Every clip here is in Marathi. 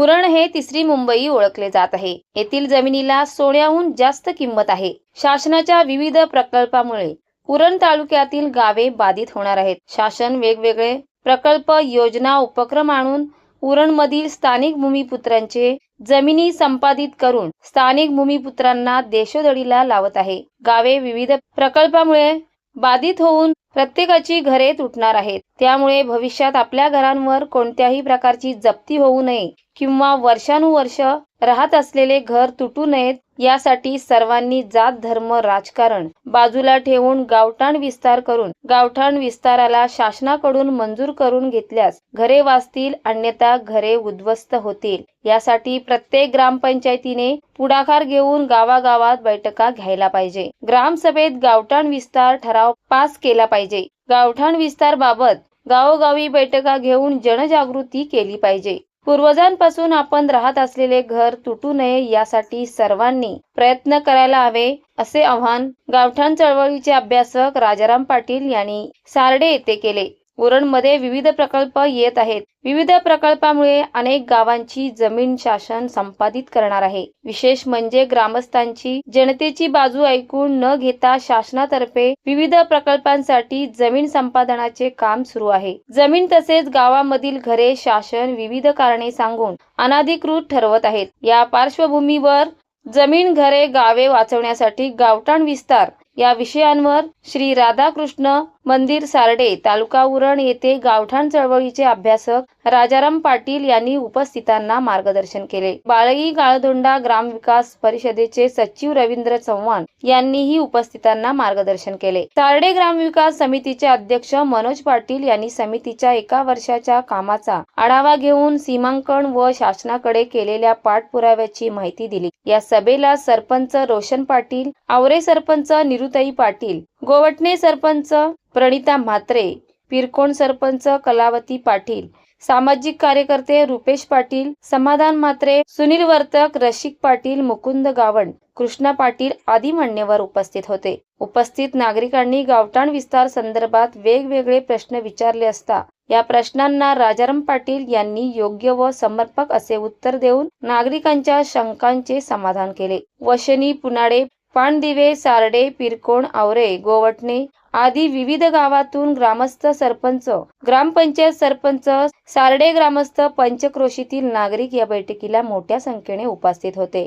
कुरण हे तिसरी मुंबई ओळखले जात आहे. येथील जमिनीला सोन्याहून जास्त किंमत आहे. शासनाच्या विविध प्रकल्पामुळे कुरण तालुक्यातील गावे बाधित होणार आहेत. शासन वेगवेगळे प्रकल्प योजना उपक्रम आणून उरणमधील स्थानिक भूमिपुत्रांचे जमिनी संपादित करून स्थानिक भूमिपुत्रांना देशोधडीला लावत आहे. गावे विविध प्रकल्पामुळे बाधित होऊन प्रत्येकाची घरे तुटणार आहेत. त्यामुळे भविष्यात आपल्या घरांवर कोणत्याही प्रकारची जप्ती होऊ नये किंवा वर्षानुवर्ष राहत असलेले घर तुटू नयेत यासाठी सर्वांनी जात धर्म राजकारण बाजूला ठेवून गावठाण विस्तार करून गावठाण विस्ताराला शासनाकडून मंजूर करून घेतल्यास घरे वाचतील अन्यथा घरे उद्ध्वस्त होतील. यासाठी प्रत्येक ग्रामपंचायतीने पुढाकार घेऊन गावागावात बैठका घ्यायला पाहिजे. ग्रामसभेत गावठाण विस्तार ठराव पास केला पाहिजे. गावठाण विस्तार बाबत गावोगावी बैठका घेऊन जनजागृती केली पाहिजे. पूर्वजांपासून आपण राहत असलेले घर तुटू नये यासाठी सर्वांनी प्रयत्न करायला हवे असे आवाहन गावठाण चळवळीचे अभ्यासक राजाराम पाटील यांनी सारडे येथे केले. उरणमध्ये विविध प्रकल्प येत आहेत. विविध प्रकल्पामुळे अनेक गावांची जमीन शासन संपादित करणार आहे. विशेष म्हणजे ग्रामस्थांची जनतेची बाजू ऐकून न घेता शासनातर्फे विविध प्रकल्पांसाठी जमीन संपादनाचे काम सुरू आहे. जमीन तसेच गावामधील घरे शासन विविध कारणे सांगून अनाधिकृत ठरवत आहेत. या पार्श्वभूमीवर जमीन घरे गावे वाचवण्यासाठी गावठाण विस्तार या विषयांवर श्री राधाकृष्ण मंदिर सारडे तालुका उरण येथे गावठाण चळवळीचे अभ्यासक राजाराम पाटील यांनी उपस्थितांना मार्गदर्शन केले. बाळगी गाळधोंडा ग्रामविकास परिषदेचे सचिव रवींद्र चव्हाण यांनीही उपस्थितांना मार्गदर्शन केले. सारडे ग्रामविकास समितीचे अध्यक्ष मनोज पाटील यांनी समितीच्या एका वर्षाच्या कामाचा आढावा घेऊन सीमांकन व शासनाकडे केलेल्या पाठपुराव्याची माहिती दिली. या सभेला सरपंच रोशन पाटील आवरे सरपंच निरुताई पाटील गोवटणे सरपंच प्रणिता म्हात्रे पिरकोण सरपंच कलावती पाटील सामाजिक कार्यकर्ते रुपेश पाटील समाधान म्हात्रे सुनील वर्तक रशिक पाटील मुकुंद गावण कृष्णा पाटील आदी मान्यवर उपस्थित होते. उपस्थित नागरिकांनी गावठाण विस्तार संदर्भात वेगवेगळे प्रश्न विचारले असता या प्रश्नांना राजाराम पाटील यांनी योग्य व समर्पक असे उत्तर देऊन नागरिकांच्या शंकांचे समाधान केले. वशनी पुनाडे पाणदिवे सारडे पिरकोण आवरे गोवटणे आदी विविध गावातून ग्रामस्थ सरपंच ग्रामपंचायत सरपंच सारडे ग्रामस्थ पंचक्रोशीतील नागरिक या बैठकीला मोठ्या संख्येने उपस्थित होते.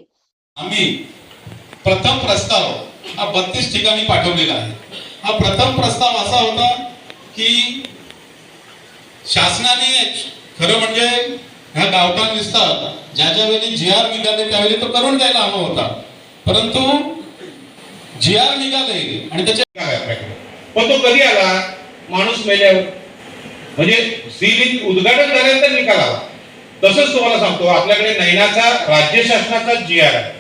आम्ही प्रथम प्रस्ताव हा बत्तीस ठिकाणी पाठवलेला आहे. हा प्रथम प्रस्ताव असा होता की शासनाने खरं म्हणजे ह्या गावठाण विस्तार ज्या ज्या वेळी जी आर निघाले त्यावेळी तो करून द्यायला हवा होता. परंतु जी आर निघाले आणि त्याचे काय पण तो कधी आला? माणूस मेल्यावर. म्हणजे सीलिंग उद्घाटन झाल्यानंतर निकाल आला. तसंच तुम्हाला सांगतो आपल्याकडे नैनाचा राज्य शासनाचा जी आर आहे.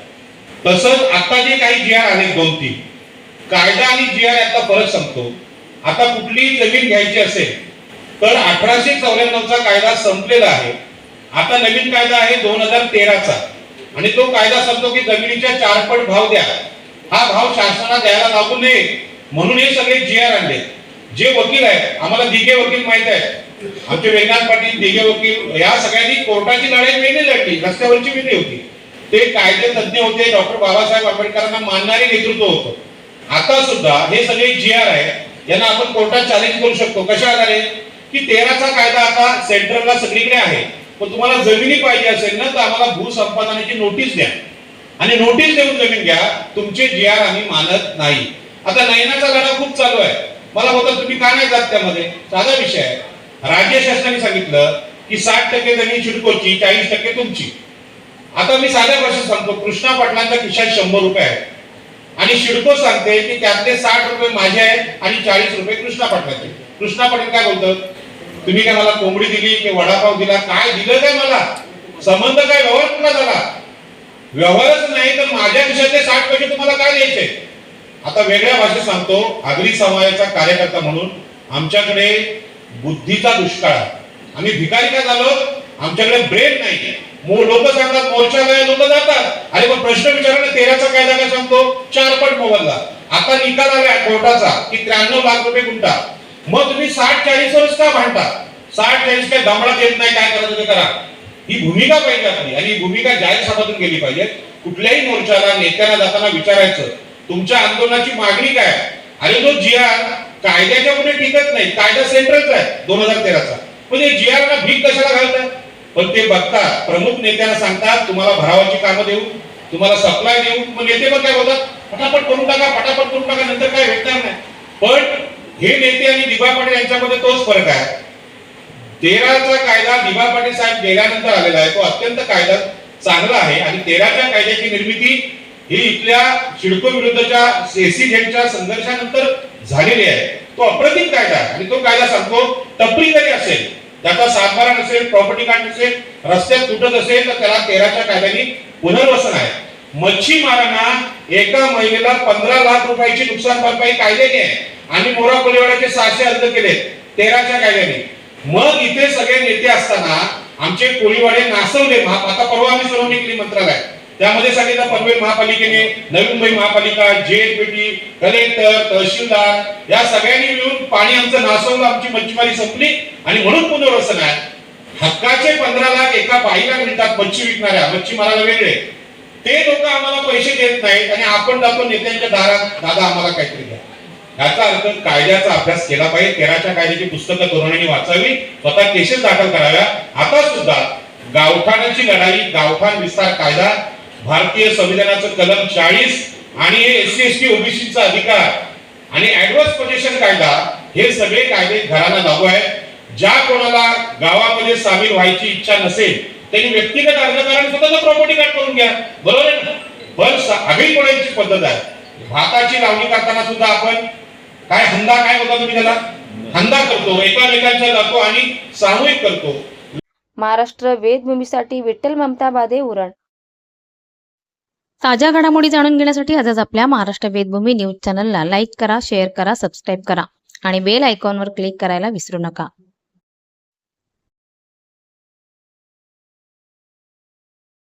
तसंच आता जे काही जी आर आहेत दोन तीन कायदा आणि जी आर यातला फरक सांगतो. आता कुठलीही जमीन घ्यायची असेल तर अठराशे चौऱ्याण्णवचा कायदा संपलेला आहे. आता नवीन कायदा आहे दोन हजार तेराचा. आणि तो कायदा सांगतो की जमिनीच्या चारपट भाव द्या. हा भाव शासनाला द्यायला लागू नये. म्हणून हे सगळे जी आर आणले. जे वकील आहेत आम्हाला दिघे वकील माहीत आहे आमचे वेगनाथ पाटील दिघे वकील या सगळ्यांनी कोर्टाची लढाई वेगळी लढली रस्त्यावरची वेगळी होती. ते कायदे तज्ञ होते डॉक्टर बाबासाहेब आंबेडकरांना मानणारे नेतृत्व होतं. आता सुद्धा हे सगळे जी आर आहे यांना आपण कोर्टात चॅलेंज करू शकतो. कशा आधारे? की तेराचा कायदा आता सेंट्रलला सगळीकडे आहे. पण तुम्हाला जमिनी पाहिजे असेल ना तर आम्हाला भूसंपादनाची नोटीस द्या. आणि नोटीस देऊन जमीन घ्या तुमचे जी आर आम्ही मानत नाही. आता नयनाचा लढा खूप चालू आहे. मला होतं तुम्ही का नाही जात त्यामध्ये? साधा विषय आहे. राज्य शासनाने सांगितलं की साठ टक्के जमीन शिडकोची चाळीस टक्के तुमची. आता मी साध्या भाषेत सांगतो. कृष्णा पाटलांच्या खिशात शंभर रुपये आहे आणि शिडको सांगते की त्यातले साठ रुपये माझे आहेत आणि चाळीस रुपये कृष्णा पाटलाचे कृष्णा पाटील काय बोलतात? तुम्ही काय मला कोंबडी दिली की वडापाव दिला काय दिलं काय मला? संबंध काय? व्यवहार कुठला झाला? व्यवहारच नाही तर माझ्या खिशातले साठ पैसे तुम्हाला काय द्यायचे? आता वेगळ्या भाषेत सांगतो आगरी समाजाचा कार्यकर्ता म्हणून आमच्याकडे बुद्धीचा दुष्काळ आहे. आम्ही भिकारी काय झालो? आमच्याकडे ब्रेड नाही लोक सांगतात मोर्चाला लोक जातात. अरे पण प्रश्न विचारला तेराचा कायदा काय सांगतो? चार पट मोबदला आता निकाल आलाय कोर्टाचा की त्र्याण्णव लाख रुपये गुंठा. मग तुम्ही साठ चाळीस वरच का भांडता? साठ चाळीस काय दमडात येत नाही काय करायचं ते करा. ही भूमिका पाहिजे आपली आणि ही भूमिका जाहीर सभातून गेली पाहिजे. कुठल्याही मोर्चाला नेत्यांना जाताना विचारायचं तुमच्या आंदोलनाची मागणी काय आणि अरे जो जी आर कायद्याच्या पुढे टिकत नाही कायदा सेंट्रलचा आहे दोन हजार तेराचा. म्हणजे जी आर ला भीक कशाला घालताय पण ते बघतात प्रमुख नेत्यांना सांगतात तुम्हाला भरावाची कामं देऊ तुम्हाला सप्लाय देऊ मग नेते पण काय बोलतात? पटापट करून टाका पटापट करून टाका नंतर काय भेटणार नाही. पण हे नेते आणि दिभा पाटील यांच्यामध्ये तोच फरक आहे. तेराचा कायदा दिबा पाटील साहेब गेल्यानंतर आलेला आहे. तो अत्यंत कायदा चांगला आहे. आणि तेराच्या कायद्याची निर्मिती ही इथल्या शिडको विरुद्धच्या एसी जेटच्या संघर्षानंतर झालेली आहे. तो अप्रतिम कायदा आहे. आणि तो कायदा सांगतो टपरी जरी असेल त्याचा सातबारा नसेल प्रॉपर्टी कार्ड नसेल रस्त्यात तुटत असेल तर त्याला तेराच्या कायद्याने पुनर्वसन आहे. मच्छीमारांना एका महिलेला पंधरा लाख रुपयाची नुकसान भरपाई कायद्याने आहे. आणि मोरा कोलीवाड्याचे सहाशे अर्ज केले तेराच्या कायद्याने. मग इथे सगळे नेते असताना आमचे कोळीवाडे नासवले. आता परवा आम्ही सर्व केली मंत्रालय. त्यामध्ये सांगितलं पनवेल महापालिकेने नवी मुंबई महापालिका जेएनपीटी कलेक्टर तहसीलदार या सगळ्यांनी मिळून पाणी आमचं नासवलं आमची मच्छीमारी संपली. आणि म्हणून पुनर्वसन आहे. हक्काचे पंधरा लाख एका बाईला मिळतात मच्छी विकणाऱ्या. मच्छीमाराला वेगळे. ते लोक आम्हाला पैसे देत नाहीत आणि आपण जातो नेत्यांच्या दारात दादा आम्हाला काहीतरी द्या. याचा अर्थ कायद्याचा अभ्यास केला पाहिजे. तेराच्या कायद्याची पुस्तकं तरुणांनी वाचावी. स्वतः केसेस दाखल कराव्या. आता सुद्धा गावठाणाची लढाई गावठाण विस्तार कायदा भारतीय संविधानाचं कलम चाळीस आणि हे एस सी एस टी ओबीसीचा अधिकार आणि ऍडव्हान्स पोझिशन कायदा हे सगळे कायदे घराला लागू आहेत. ज्या कोणाला गावामध्ये सामील व्हायची इच्छा नसेल त्यांनी व्यक्तिगत अर्ज करा आणि स्वतःचा प्रॉपर्टी कार्ड करून घ्या. बरोबर आहे ना? पण स- आगळी कोणाची पद्धत आहे? भाताची लावणी करताना सुद्धा आपण काय हंदा काय होता तुम्ही त्याला? हंदा करतो एकामेकांच्या जातो आणि सामूहिक करतो. महाराष्ट्र वेदभूमीसाठी विठ्ठल ममता बादे उरण. ताज्या घडामोडी जाणून घेण्यासाठी आजच आपल्या महाराष्ट्र वेदभूमी न्यूज चॅनलला लाईक करा शेअर करा सबस्क्राईब करा आणि बेल आयकॉनवर क्लिक करायला विसरू नका.